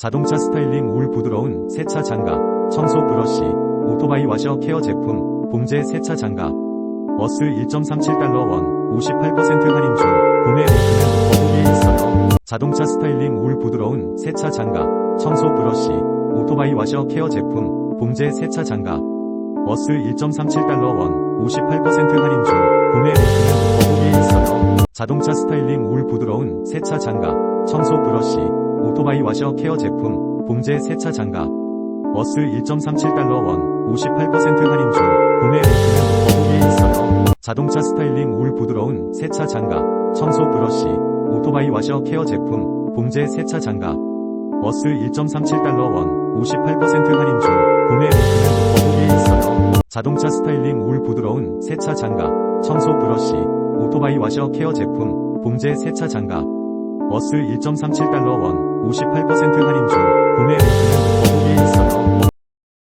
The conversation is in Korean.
자동차 스타일링 울 부드러운 세차 장갑, 청소 브러쉬, 오토바이 와셔 케어 제품, 봉제 세차 장갑. 어스 1.37달러 원, 58% 할인 중, 구매 링크는 더보기에 있어요. 자동차 스타일링 울 부드러운 세차 장갑, 청소 브러쉬, 오토바이 와셔 케어 제품, 봉제 세차 장갑. 어스 1.37달러 원, 58% 할인 중, 구매 링크는 더보기에 있어요. 자동차 스타일링 울 부드러운 세차 장갑, 청소 브러쉬, 오토바이 와셔 케어 제품, 봉제 세차 장갑. 어스 1.37달러 원, 58% 할인 중, 구매 링크는 더보기에 있어요. 자동차 스타일링 울 부드러운 세차 장갑, 청소 브러쉬, 오토바이 와셔 케어 제품, 봉제 세차 장갑. 어스 1.37달러 원, 58% 할인 중, 구매 링크는 더보기에 있어요. 자동차 스타일링 울 부드러운 세차 장갑, 청소 브러쉬, 오토바이 와셔 케어 제품, 봉제 세차 장갑. 워스 1.37달러 원, 58% 할인 중, 구매 리크는